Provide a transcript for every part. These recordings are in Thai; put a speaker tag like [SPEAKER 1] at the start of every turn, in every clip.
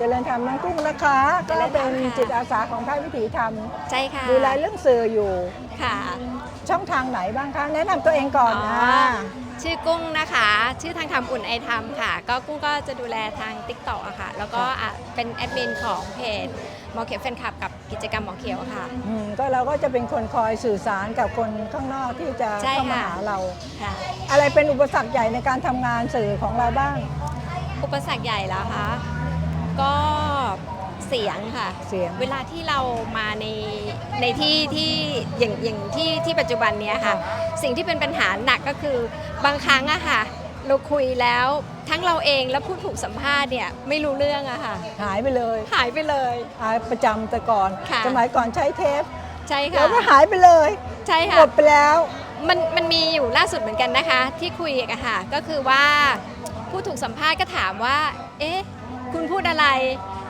[SPEAKER 1] เจริญธรรมน้องกุ้งนะคะ
[SPEAKER 2] เจ
[SPEAKER 1] ก็
[SPEAKER 2] ริญธร
[SPEAKER 1] เป็
[SPEAKER 2] ร
[SPEAKER 1] น
[SPEAKER 2] มค่ะ
[SPEAKER 1] จิตอาสาของภาควิถีธรรม
[SPEAKER 2] ใช่ค่ะ
[SPEAKER 1] ดูแลเรื่องสื่ออยู่
[SPEAKER 2] ค่ะ
[SPEAKER 1] ช่องทางไหนบ้างคะแนะนำตัวเองก่อน
[SPEAKER 2] อ๋อ
[SPEAKER 1] นะ
[SPEAKER 2] ชื่อกุ้งนะคะ ชื่อทางทำอุ่นไอทำค่ะ ก็กุ้งก็จะดูแลทาง t ิ k t o k อะค่ะ แล้วก็อะเป็นแอดมินของเพจหมอเขียวแฟนคลับกับกิจกรรมหมอเขียวค่ะ
[SPEAKER 1] อืมก็เราก็จะเป็นคนคอยสื่อสารกับคนข้างนอกที่จะ
[SPEAKER 2] ใช่
[SPEAKER 1] เข้ามา
[SPEAKER 2] ค่ะ
[SPEAKER 1] หาเรา
[SPEAKER 2] ค่ะ
[SPEAKER 1] อะไรเป็นอุปสรรคใหญ่ในการทำงานสื่อของเราบ้าง
[SPEAKER 2] อุปสรรคใหญ่แล้วคะ ก็เสียงค่ะ
[SPEAKER 1] เสียง
[SPEAKER 2] เวลาที่เรามาในในที่ที่อย่างอย่างที่ที่ปัจจุบันเนี้ยค่ะ
[SPEAKER 1] ค่ะ
[SPEAKER 2] สิ่งที่เป็นปัญหาหนักก็คือบางครั้งอะค่ะ เราคุยแล้วทั้งเราเองและผู้ถูกสัมภาษณ์เนี่ยไม่รู้เรื่องอะค่ะ
[SPEAKER 1] หายไปเลย
[SPEAKER 2] หายไปเลย
[SPEAKER 1] หายประจำแต่ก่อน
[SPEAKER 2] ค่ะ
[SPEAKER 1] สมัยก่อนใช้เทป
[SPEAKER 2] ใช่
[SPEAKER 1] แล้
[SPEAKER 2] ค่ะ
[SPEAKER 1] วก็หายไปเลย
[SPEAKER 2] ใช่
[SPEAKER 1] ห
[SPEAKER 2] ค่ะ
[SPEAKER 1] มดไปแล้ว
[SPEAKER 2] มันมันมีอยู่ล่าสุดเหมือนกันนะคะ ที่คุยกันค่ะก็คือว่าผู้ถูกสัมภาษณ์ก็ถามว่า เอ๊ะ คุณพูดอะไร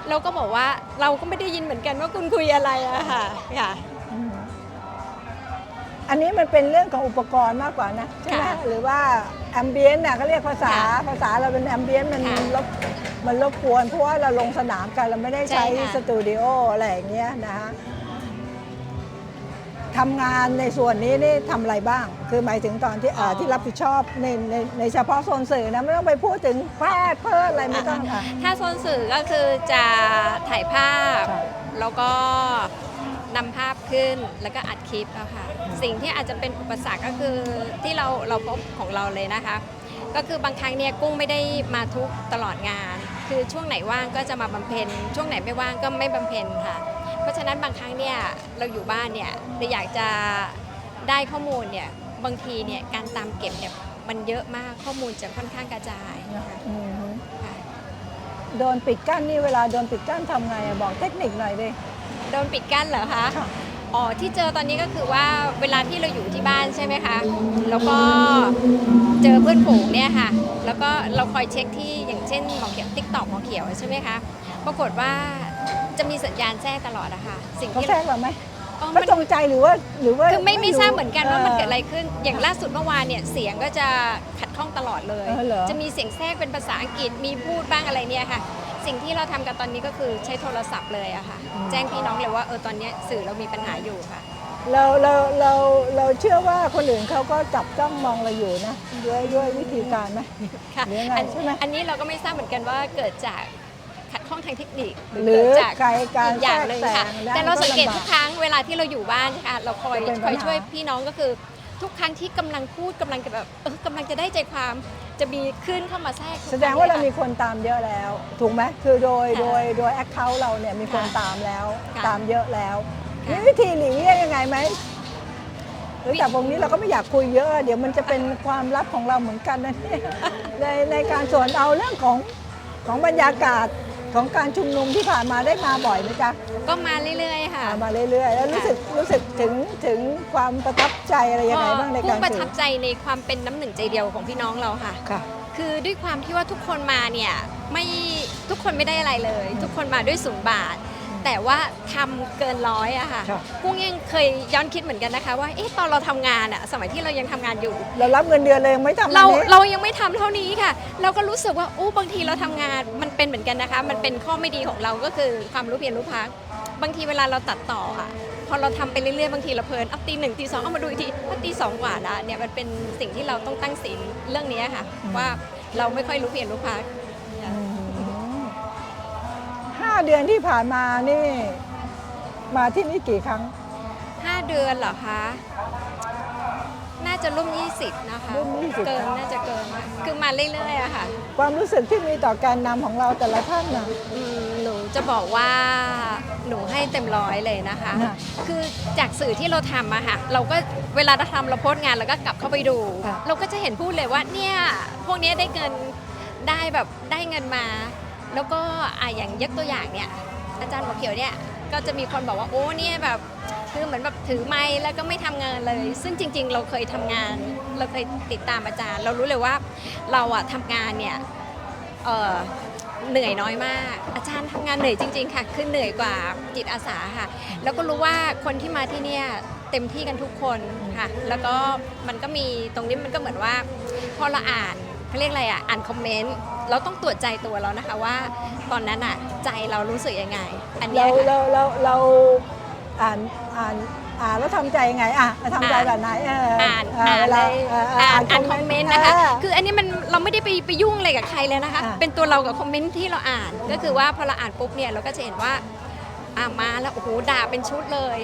[SPEAKER 2] เราก็บอกว่าเราก็ไม่ได้ยินเหมือนกันว่าคุณคุยอะไรอะค่ะค่ะ
[SPEAKER 1] อันนี้มันเป็นเรื่องของอุปกรณ์มากกว่านะใช่ไหม
[SPEAKER 2] ค่ะ
[SPEAKER 1] หรือว่าแอมเบียนน่ะเขาเรียกภาษา
[SPEAKER 2] ค่ะ
[SPEAKER 1] ภาษาเราเป็นแอมเบียนมัน
[SPEAKER 2] ค่ะ
[SPEAKER 1] รบมันรบกวนเพราะว่าเราลงสนามกันเราไม่ได้ใช้
[SPEAKER 2] ใช่ค่ะ
[SPEAKER 1] สตูดิโออะไรอย่างเงี้ยนะฮะ ทำงานในส่วนนี้นี่ทำอะไรบ้าง คือหมายถึงตอนที่เอ่อที่รับผิดชอบในในในเฉพาะโซนสื่อนะไม่ต้องไปพูดถึงแพทย์เพิ่มอะไรไม่ต้องค่ะ
[SPEAKER 2] ถ้าโซนสื่อก็คือจะถ่ายภาพ
[SPEAKER 1] ใช่
[SPEAKER 2] แล้วก็นำภาพขึ้นแล้วก็อัดคลิปอะค่ะ สิ่งที่อาจจะเป็นอุปสรรคก็คือที่เราเราพบของเราเลยนะคะ ก็คือบางครั้งเนี่ยกุ้งไม่ได้มาทุกตลอดงาน คือช่วงไหนว่างก็จะมาบำเพ็ญช่วงไหนไม่ว่างก็ไม่บำเพ็ญค่ะ เพราะฉะนั้นบางครั้งเนี่ยเราอยู่บ้านเนี่ยเราอยากจะได้ข้อมูลเนี่ยบางทีเนี่ยการตามเก็บเนี่ยมันเยอะมากข้อมูลจะค่อนข้างกระจายนะคะ
[SPEAKER 1] อืมฮึ
[SPEAKER 2] ค่ะ
[SPEAKER 1] โดนปิดกั้นนี่เวลาโดนปิดกั้นทำไงอะบอกเทคนิคหน่อยดิ
[SPEAKER 2] โดนปิดกั้นเหรอคะ
[SPEAKER 1] ค่ะ
[SPEAKER 2] อ๋อที่เจอตอนนี้ก็คือว่าเวลาที่เราอยู่ที่บ้านใช่ไหมคะ แล้วก็เจอเพื่อนฝูงเนี่ยค่ะ แล้วก็เราคอยเช็คที่อย่างเช่นหมอเขียวติ๊กตอกหมอเขียวใช่ไหมคะ ปรากฏว่า จะมีสัญญาณแจ้งตลอดอะค่ะ สิ่ง
[SPEAKER 1] เขา
[SPEAKER 2] ที่
[SPEAKER 1] แทรกเราไหม
[SPEAKER 2] อ๋อ
[SPEAKER 1] เขา
[SPEAKER 2] มัน
[SPEAKER 1] จงใจหรือว่าหรือว่า
[SPEAKER 2] คือไม่ไม่ทราบเหมือนกันว่ามันเกิดอะไร
[SPEAKER 1] อ
[SPEAKER 2] ขึ้น อย่างล่าสุดเมื่อวานเนี่ยเสียงก็จะขัดข้องตลอดเลย
[SPEAKER 1] เออเหรอ
[SPEAKER 2] จะมีเสียงแทรกเป็นภาษาอังกฤษ มีพูดบ้างอะไรเนี่ยค่ะ สิ่งที่เราทำกันตอนนี้ก็คือใช้โทรศัพท์เลยอะค่ะ แจ้งพี่น้องเลยว่าเออตอนเนี้ยสื่อเรามีปัญหาอยู่ค่ะ
[SPEAKER 1] เราเราเราเราเชื่อว่าคนอื่นเขาก็จับจ้องมองเราอยู่นะด้วยด้วยวิธีการไหม
[SPEAKER 2] ค่ะ
[SPEAKER 1] หรือยังไง
[SPEAKER 2] อัน
[SPEAKER 1] ใช่ไหม
[SPEAKER 2] อันนี้เราก็ไม่ทราบเหมือนกันว่าเกิดจาก ขัดข้องทางเทคนิค
[SPEAKER 1] หรือ
[SPEAKER 2] เกิดจาก
[SPEAKER 1] ใครการ
[SPEAKER 2] อีกอย่างหนึ่งค่ะ
[SPEAKER 1] แทรกแซงได้
[SPEAKER 2] แต่เราสังเกต
[SPEAKER 1] ก็ลำบาก
[SPEAKER 2] ทุกครั้งเวลาที่เราอยู่บ้านค่ะเราคอย
[SPEAKER 1] จะเป็น
[SPEAKER 2] คอย
[SPEAKER 1] ปัญหา
[SPEAKER 2] ช่วยพี่น้องก็คือทุกครั้งที่กำลังพูดกำลังจะแบบเออกำลังจะได้ใจความจะมีขึ้นเข้ามาแทรกทุก
[SPEAKER 1] แสดงว่าเรา
[SPEAKER 2] ครั้
[SPEAKER 1] มี
[SPEAKER 2] ลย
[SPEAKER 1] คนตามเยอะแล้ว ถูกไหมคือโดย
[SPEAKER 2] ค่ะ
[SPEAKER 1] โดยโดยแอคเคาท์เราเนี่ยมีคน
[SPEAKER 2] ค่ะ
[SPEAKER 1] ตามแล้ว
[SPEAKER 2] ค่ะ
[SPEAKER 1] ตามเยอะแล้ว
[SPEAKER 2] ค่ะ
[SPEAKER 1] มีวิธีหลีกเลี่ยงยังไงไหมหรือแต่ตรงนี้เราก็ไม่อยากคุยเยอะ เดี๋ยวมันจะเป็นความลับของเราเหมือนกันนะเนี่ยในในการสวนเอาเรื่องของของบรรยากาศ ของการชุมนุมที่ผ่านมาได้มาบ่อยไหมจ๊ะ
[SPEAKER 2] ก็มาเรื่อยๆค่ะ
[SPEAKER 1] มามาเรื่อยๆ แล้วรู้สึกรู้สึกถึงถึงความประทับใจอะไรยังไงบ้างใน
[SPEAKER 2] ผู้
[SPEAKER 1] การ
[SPEAKER 2] ประ
[SPEAKER 1] สื่
[SPEAKER 2] ทั
[SPEAKER 1] อบ
[SPEAKER 2] ใจในความเป็นน้ำหนึ่งใจเดียวของพี่น้องเราค่ะ
[SPEAKER 1] ค่ะ
[SPEAKER 2] คือด้วยความที่ว่าทุกคนมาเนี่ยไม่ทุกคนไม่ได้อะไรเลย ทุกคนมาด้วยศูนย์บาท แต่ว่าทำเกินร้อยอะค่ะ
[SPEAKER 1] ครับ
[SPEAKER 2] กุ้งยังเคยย้อนคิดเหมือนกันนะคะ ว่าเอ๊ะตอนเราทำงานอะสมัยที่เรายังทำงานอยู่
[SPEAKER 1] เรารับเงินเดือนเลยยังไม่ทำ
[SPEAKER 2] เรา
[SPEAKER 1] อันนี้
[SPEAKER 2] เรายังไม่ทำเท่านี้ค่ะ เราก็รู้สึกว่าอู้บางทีเราทำงานมันเป็นเหมือนกันนะคะ มันเป็นข้อไม่ดีของเราก็คือความรู้เพียรรู้พัก บางทีเวลาเราตัดต่ออะพอเราทำไปเรื่อยๆบางทีเราเพลินเอาตีหนึ่งตีสองเอามาดูอีกทีว่าตีสองกว่าละเนี่ยมันเป็นสิ่งที่เราต้องตั้งศีลเรื่องนี้ค่ะ ว่าเราไม่ค่อยรู้เพียรรู้พัก
[SPEAKER 1] 5 เดือนที่ผ่านมานี่ มาที่นี่กี่ครั้ง
[SPEAKER 2] ห้าเดือนเหรอคะ น่าจะร่วม20 นะคะ
[SPEAKER 1] ร่วม20
[SPEAKER 2] เกินน่าจะเกินคือมาเรื่อยๆอะค่ะ
[SPEAKER 1] ความรู้สึกที่มีต่อการนำของเราแต่ละท่านนะ
[SPEAKER 2] หนูจะบอกว่าหนูให้เต็มร้อยเลยนะคะ
[SPEAKER 1] ค่ะ
[SPEAKER 2] คือจากสื่อที่เราทำอะค่ะ เราก็เวลาเราทำเราโพสต์งานเราก็กลับเข้าไปดู เราก็จะเห็นพูดเลยว่าเนี่ยพวกนี้ได้เงินได้แบบได้เงินมา แล้วก็อะอย่างยกตัวอย่างเนี่ยอาจารย์หมอเขียวเนี่ยก็จะมีคนบอกว่าโอ้เนี่ยแบบคือเหมือนแบบถือไม้แล้วก็ไม่ทำงานเลย ซึ่งจริง ๆ เราเคยทำงาน เราเคยติดตามอาจารย์ เรารู้เลยว่าเราอะทำงานเนี่ยเออเหนื่อยน้อยมาก อาจารย์ทำงานเหนื่อยจริง ๆ ค่ะ คือเหนื่อยกว่าจิตอาสาค่ะ แล้วก็รู้ว่าคนที่มาที่เนี่ยเต็มที่กันทุกคนค่ะ แล้วก็มันก็มีตรงนี้มันก็เหมือนว่า พอเราอ่าน เขาเรียกอะไรอะอ่านคอมเมนต์เราต้องตรวจใจตัวเรานะคะว่า ตอนนั้นอะใจเรารู้สึกยังไง อันเนี้
[SPEAKER 1] เรา
[SPEAKER 2] ยค่ะ
[SPEAKER 1] เราเราเราอ่านอ่านอ่านแล้วทำใจยังไงอะทำใจแบบไหนเออ
[SPEAKER 2] อ่าน
[SPEAKER 1] เอ่า
[SPEAKER 2] น
[SPEAKER 1] ว
[SPEAKER 2] เล
[SPEAKER 1] ลายเอ่า
[SPEAKER 2] นอ่านคอมเมนต์นะคะ
[SPEAKER 1] เออ
[SPEAKER 2] คืออันนี้มันเราไม่ได้ไปไปยุ่งอะไรกับใครเลยนะคะ
[SPEAKER 1] อ่า
[SPEAKER 2] เป็นตัวเรากับคอมเมนต์ที่เราอ่าน ก็คือว่าพอเราอ่านปุ๊บเนี่ยเราก็จะเห็นว่าอ่ามาแล้วโอ้โหด่าเป็นชุดเลย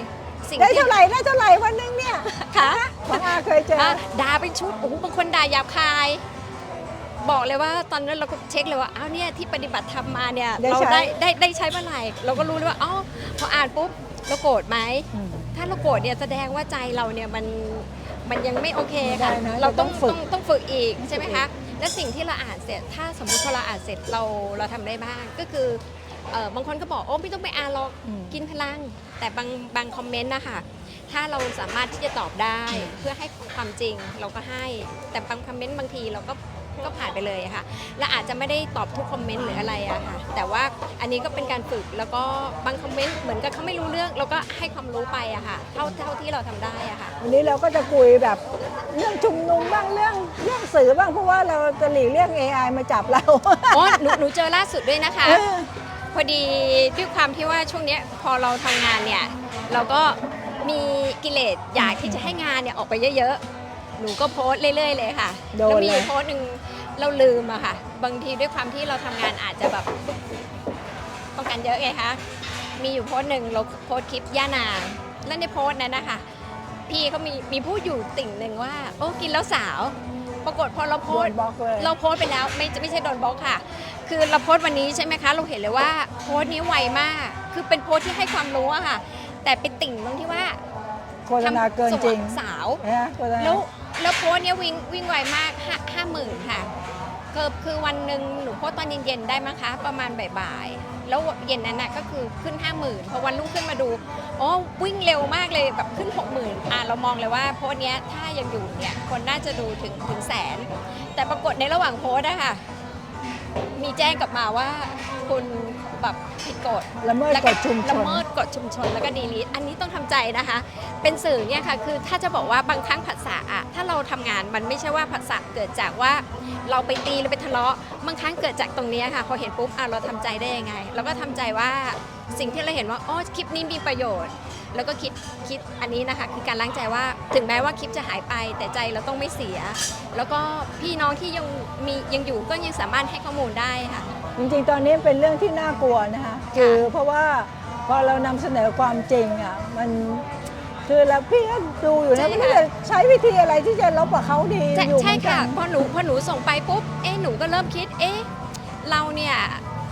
[SPEAKER 2] สิ่ง
[SPEAKER 1] ได้
[SPEAKER 2] ที่
[SPEAKER 1] เท่าไหร่ได้เท่าไหร่วันหนึงเนี่ย
[SPEAKER 2] ค่ะ
[SPEAKER 1] ของอาเคยเจอ
[SPEAKER 2] อะด่าเป็นชุดโอ้โหบางคนด่าหยาบคาย บอกเลยว่าตอนนั้นเราก็เช็คเลยว่าอ้าวเนี่ยที่ปฏิบัติธรรมมาเนี่ย
[SPEAKER 1] ได้
[SPEAKER 2] เรา
[SPEAKER 1] ใช้
[SPEAKER 2] ได้ได้ได้ใช้เมื่อไหร่เราก็รู้เลยว่าอ๋อพออ่านปุ๊บเราโกรธไหม
[SPEAKER 1] อืม
[SPEAKER 2] ถ้าเราโกรธเนี่ยแสดงว่าใจเราเนี่ยมันมันยังไม่โอเค
[SPEAKER 1] ไม่ได้
[SPEAKER 2] ค่ะ
[SPEAKER 1] นะ
[SPEAKER 2] เราต้อง
[SPEAKER 1] เราต้องฝึก
[SPEAKER 2] ต้องต้องฝึกอีกใช่ไหมคะและสิ่งที่เราอ่านเสร็จ ถ้าสมมุติพอเราอ่านเสร็จเราเราทำได้บ้างก็คือเออบางคนก็บอกโอ้ไม่ต้องไปอ่านหรอก
[SPEAKER 1] อืม
[SPEAKER 2] กินพลัง แต่บางบางคอมเมนต์นะคะถ้าเราสามารถที่จะตอบได้เพื่อให้ความจริงเราก็ให้ แต่บางคอมเมนต์บางทีเราก็ ก็ผ่านไปเลยอะค่ะ และอาจจะไม่ได้ตอบทุกคอมเมนต์หรืออะไรอะค่ะ แต่ว่าอันนี้ก็เป็นการฝึกแล้วก็บางคอมเมนต์เหมือนกับเขาไม่รู้เรื่องเราก็ให้ความรู้ไปอะค่ะเท่าเท่าที่เราทำได้อะค่ะ
[SPEAKER 1] วันนี้เราก็จะคุยแบบเรื่องชุมนุมบ้างเรื่องเรื่องสื่อบ้างเพราะว่าเราจะหลีกเลี่ยง AI มาจับเรา
[SPEAKER 2] อ๋อหนูหนูเจอล่าสุดด้วยนะคะ
[SPEAKER 1] เออ
[SPEAKER 2] พอดีด้วยความที่ว่าช่วงเนี้ยพอเราทำงานเนี่ย เราก็มีกิเลสอยากที่จะให้งานเนี่ยออกไปเยอะๆ หนูก็โพสต์เรื่อย ๆ เลยค่ะ
[SPEAKER 1] โดน
[SPEAKER 2] แล้วมีอ
[SPEAKER 1] เลย
[SPEAKER 2] ยู่โพสต์หนึ่งเราลืมอะค่ะ บางทีด้วยความที่เราทำงานอาจจะแบบต้องการเยอะไงคะมีอยู่โพสต์หนึ่งเราโพสต์คลิปย่านางแล้วในโพสต์นั้นนะคะพี่เขามีมีพูดอยู่ติ่งหนึ่งว่า โอ้กินแล้วสาว ปรากฏพอเราโพ
[SPEAKER 1] โด
[SPEAKER 2] ส
[SPEAKER 1] น
[SPEAKER 2] ต์
[SPEAKER 1] บล็อกเลย
[SPEAKER 2] เราโพสต์ไปแล้วไม่ไม่ใช่โดนบล็อกค่ะ คือเราโพสต์วันนี้ใช่ไหมคะ เราเห็นเลยว่าโพสต์นี้ไวมาก คือเป็นโพสต์ที่ให้ความรู้อะค่ะ แต่เป็นติ่งตรงที่ว่า
[SPEAKER 1] โฆษณาเกินจริง
[SPEAKER 2] ทำสาว
[SPEAKER 1] นะโฆษณา
[SPEAKER 2] แล้ว แล้วโพสเนี้ยวิ่งวิ่งไวมากห้าห้าหมื่นค่ะคือคือวันหนึ่งหนูโพสตอนเย็นๆได้มั้งคะ ประมาณบ่ายๆแล้วเย็นนั้นน่ะก็คือขึ้นห้าหมื่นพอวันรุ่งขึ้นมาดูอ๋อวิ่งเร็วมากเลยแบบขึ้นหกหมื่นอะเรามองเลยว่าโพสเนี้ยถ้ายังอยู่เนี่ยคนน่าจะดูถึงถึงแสน แต่ปรากฏในระหว่างโพสอะค่ะ มีแจ้งกลับมาว่า คุณแบบผิดกฎ
[SPEAKER 1] ละเมิด
[SPEAKER 2] แล้ว
[SPEAKER 1] กฎชุมช
[SPEAKER 2] ละ
[SPEAKER 1] น
[SPEAKER 2] เมิดกฎชุมชนแล้วก็ดีลีทอันนี้ต้องทำใจนะคะ เป็นสื่อเนี่ยค่ะคือถ้าจะบอกว่าบางครั้งภาษาอะถ้าเราทำงานมันไม่ใช่ว่าภาษาเกิดจากว่าเราไปตีหรือไปทะเลาะบางครั้งเกิดจากตรงเนี้ยค่ะพอเห็นปุ๊บอะเราทำใจได้ยังไงเราก็ทำใจว่าสิ่งที่เราเห็นว่าอ๋อคลิปนี้มีประโยชน์ แล้วก็คิดคิดอันนี้นะคะ คือการล้างใจว่าถึงแม้ว่าคลิปจะหายไปแต่ใจเราต้องไม่เสีย แล้วก็พี่น้องที่ยังมียังอยู่ก็ยังสามารถให้ข้อมูลได้ค่ะ
[SPEAKER 1] จริงๆ ตอนนี้เป็นเรื่องที่น่ากลัวนะคะคือเพราะว่าพอเรานำเสนอความจริงอะมันคือแล้วพี่ก็ดูอยู่
[SPEAKER 2] ใช่
[SPEAKER 1] นะ
[SPEAKER 2] ค่ะ
[SPEAKER 1] ไม่รู้จะใช้วิธีอะไรที่จะลบกับเขาดี
[SPEAKER 2] ใช่
[SPEAKER 1] อยู่เห
[SPEAKER 2] ใช่
[SPEAKER 1] มือนกั
[SPEAKER 2] ค่ะ
[SPEAKER 1] น
[SPEAKER 2] พอหนูพอหนูส่งไปปุ๊บเอ๊ะหนูก็เริ่มคิดเอ๊ะเราเนี่ย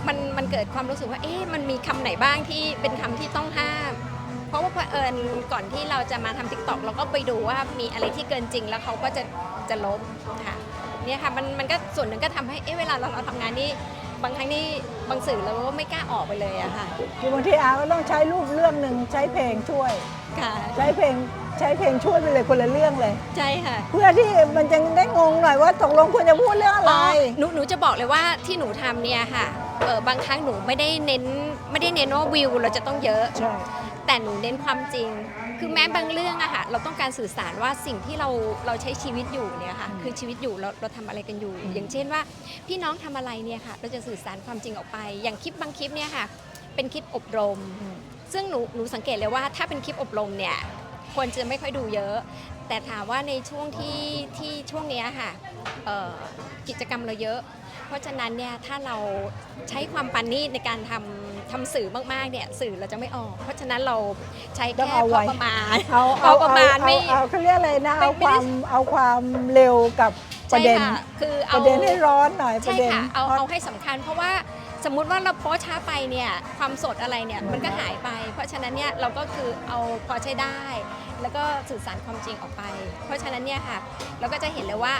[SPEAKER 2] มันมันเกิดความรู้สึกว่าเอ๊ะมันมีคำไหนบ้างที่เป็นคำที่ต้องห้าม ก่อนที่เราจะมาทำทิกตอกเราก็ไปดูว่ามีอะไรที่เกินจริงแล้วเขาก็จะจะลบค่ะเนี่ยค่ะมันมันก็ส่วนหนึ่งก็ทำให้เอ๊ะเวลาเราเราทำงานนี่บางครั้งนี่บางสื่อเราก็ไม่กล้าออกไปเลยอะค่ะ
[SPEAKER 1] คือบางทีอาก็ต้องใช้รูปเรื่องหนึ่งใช้เพลงช่วย
[SPEAKER 2] ค่ะ
[SPEAKER 1] ใช้เพลงใช้เพลงช่วยไปเลยคนละเรื่องเลย
[SPEAKER 2] ใช่ค่ะ
[SPEAKER 1] เพื่อที่มันจะได้งงหน่อยว่าตกลงควรจะพูดเรื่องอะไร
[SPEAKER 2] อ๋อหนูหนูจะบอกเลยว่าที่หนูทำเนี่ยค่ะเออบางครั้งหนูไม่ได้เน้นไม่ได้เน้นว่าวิวเราจะต้องเยอะ
[SPEAKER 1] ใช่
[SPEAKER 2] แต่หนูเน้นความจริง คือแม้บางเรื่องอะค่ะเราต้องการสื่อสารว่าสิ่งที่เราเราใช้ชีวิตอยู่เนี่ยค่ะคือชีวิตอยู่เราเราทำอะไรกันอยู่ อย่างเช่นว่า พี่น้องทำอะไรเนี่ยค่ะ เราจะสื่อสารความจริงออกไป อย่างคลิปบางคลิปเนี่ยค่ะ เป็นคลิปอบรม ซึ่งหนูหนูสังเกตเลยว่าถ้าเป็นคลิปอบรมเนี่ยควรจะไม่ค่อยดูเยอะ แต่ถามว่าในช่วงที่ที่ช่วงเนี้ยค่ะเอ่อกิจกรรมเราเยอะ เพราะฉะนั้นเนี่ยถ้าเราใช้ความปานนีตในการทำ ทำสื่อมากๆเนี่ยสื่อเราจะไม่ออก เพราะฉะนั้นเราใช้
[SPEAKER 1] ต้
[SPEAKER 2] แค่
[SPEAKER 1] องเอา
[SPEAKER 2] พ
[SPEAKER 1] ไว้
[SPEAKER 2] อประมาณ
[SPEAKER 1] เอา
[SPEAKER 2] เอาประมาณ
[SPEAKER 1] เอ
[SPEAKER 2] ไม่
[SPEAKER 1] เอาเขาเรียกอะไรนะ
[SPEAKER 2] ไม่
[SPEAKER 1] เอา
[SPEAKER 2] ไม่
[SPEAKER 1] ค
[SPEAKER 2] ได้
[SPEAKER 1] วามเอาความเร็วกับป
[SPEAKER 2] ใช่
[SPEAKER 1] ระเด็น
[SPEAKER 2] ค่ะคือ
[SPEAKER 1] ป
[SPEAKER 2] เอา
[SPEAKER 1] ระเด็นให้ร้อนหน่อยป
[SPEAKER 2] ใช่
[SPEAKER 1] ระเด็น
[SPEAKER 2] ค่ะ เอา
[SPEAKER 1] ฮอต
[SPEAKER 2] เอาให้สำคัญเพราะว่าสมมุติว่าเราโพสต์ช้าไปเนี่ยความสดอะไรเนี่ยมันก็หายไป เพราะฉะนั้นเนี่ยเราก็คือเอาพอใช้ได้ แล้วก็สื่อสารความจริงออกไป เพราะฉะนั้นเนี่ยค่ะเราก็จะเห็นเลยว่า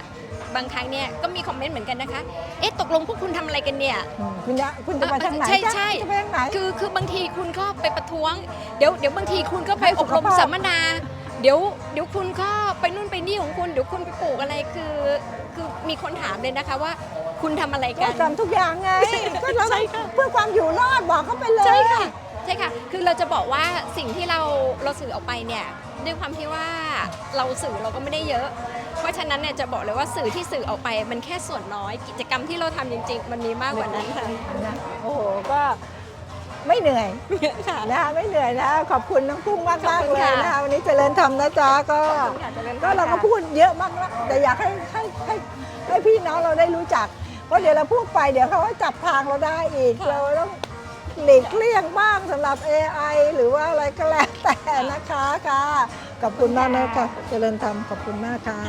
[SPEAKER 2] บางครั้งเนี่ยก็มีคอมเมนต์เหมือนกันนะคะ เอ๊ะตกลงพวกคุณทำอะไรกันเนี่ย
[SPEAKER 1] อืมคุณจะคุณจะไปทางไหน
[SPEAKER 2] ใช่
[SPEAKER 1] จ๊ะ
[SPEAKER 2] ใช่
[SPEAKER 1] จะไปทางไหน
[SPEAKER 2] คือคือบางทีคุณก็ไปประท้วง เดี๋ยวเดี๋ยวบางทีคุณก็ไป
[SPEAKER 1] ให้
[SPEAKER 2] อ
[SPEAKER 1] สุ
[SPEAKER 2] บ
[SPEAKER 1] ข
[SPEAKER 2] รม
[SPEAKER 1] ภาพ
[SPEAKER 2] สัมมนา เดี๋ยวเดี๋ยวคุณก็ไปนู่นไปนี่ของคุณเดี๋ยวคุณไปปลูกอะไรคือคือมีคนถามเลยนะคะว่า คุณทำอะไร
[SPEAKER 1] ก็
[SPEAKER 2] กัน
[SPEAKER 1] ทำทุกอย่างไงก็เรา
[SPEAKER 2] ใช่ค่ะ
[SPEAKER 1] เพื่อความอยู่รอดบอกเขาไปเลย
[SPEAKER 2] ใช่ค่ะ ใช่ค่ะ คือเราจะบอกว่าสิ่งที่เราเราสื่อออกไปเนี่ยด้วยความที่ว่าเราสื่อเราก็ไม่ได้เยอะ เพราะฉะนั้นเนี่ยจะบอกเลยว่าสื่อที่สื่อออกไปมันแค่ส่วนน้อย กิจกรรมที่เราทำจริง ๆ มันมีมากกว่านั้นค่ะ
[SPEAKER 1] นะโอ้โห ก็ไม่เหนื่อย
[SPEAKER 2] ค่ะ
[SPEAKER 1] นะคะไม่เหนื่อยนะ ขอบคุณน้องกุ้งมาก
[SPEAKER 2] ขอบ
[SPEAKER 1] มาก
[SPEAKER 2] คุณ
[SPEAKER 1] เลย
[SPEAKER 2] ค่ะ
[SPEAKER 1] นะคะวันนี้เจริญธรรมนะจ๊ะก็
[SPEAKER 2] ขอบคุณค่ะเจริญธรรม
[SPEAKER 1] ก็เราก็
[SPEAKER 2] ค่ะ
[SPEAKER 1] พูดเยอะมากนะแต่อยากให้ให้ให้ให้พี่น้องเราได้รู้จักเพราะเดี๋ยวเราพูดไปเดี๋ยวเขาก็จับทางเราได้อีกเราต้อง หลีกเลี่ยงบ้างสำหรับ AI หรือว่าอะไรก็แล้วแต่นะคะค่ะ ขอบคุณมากนะคะเจริญธรรมขอบคุณมากค่ะ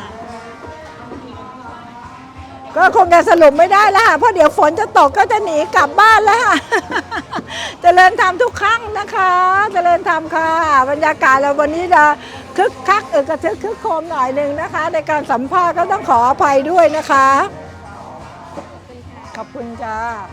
[SPEAKER 1] ก็คงจะสรุปไม่ได้แล้วค่ะเพราะเดี๋ยวฝนจะตกก็จะหนีกลับบ้านแล้วค่ะ เจริญธรรมทุกครั้งนะคะ เจริญธรรมค่ะ บรรยากาศเราวันนี้จะคึกคักเออกระทึกคึกโครมหน่อยหนึ่งนะคะ ในการสัมภาษณ์ก็ต้องขออภัยด้วยนะคะ ขอบคุณจ้า